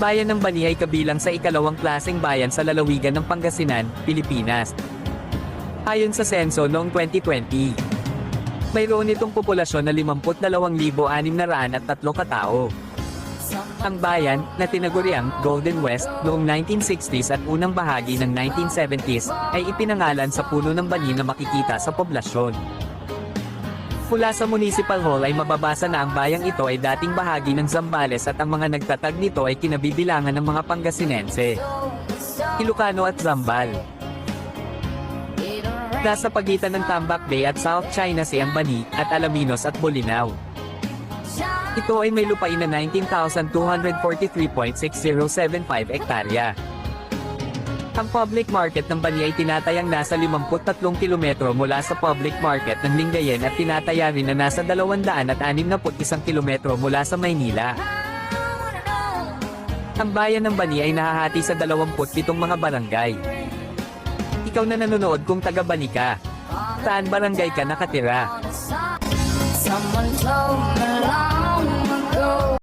Bayan ng Bani ay kabilang sa ikalawang klaseng bayan sa lalawigan ng Pangasinan, Pilipinas. Ayon sa senso noong 2020, mayroon itong populasyon na 52,603 katao. Ang bayan, na tinaguriang Golden West noong 1960s at unang bahagi ng 1970s, ay ipinangalan sa puno ng bani na makikita sa poblasyon. Mula sa Municipal Hall ay mababasa na ang bayang ito ay dating bahagi ng Zambales at ang mga nagtatag nito ay kinabibilangan ng mga Pangasinense, Ilocano at Zambal. Nasa pagitan ng Tambak Bay at South China Sea ang Bani, at Alaminos at Bolinao. Ito ay may lupain na 19,243.6075 hektarya. Ang public market ng Bani ay tinatayang nasa 53 kilometro mula sa public market ng Lingayen at tinataya rin na nasa 261 kilometro mula sa Maynila. Ang bayan ng Bani ay nahahati sa 27 mga barangay. Ikaw na nanonood kung taga Bani ka. Saan barangay ka nakatira? Someone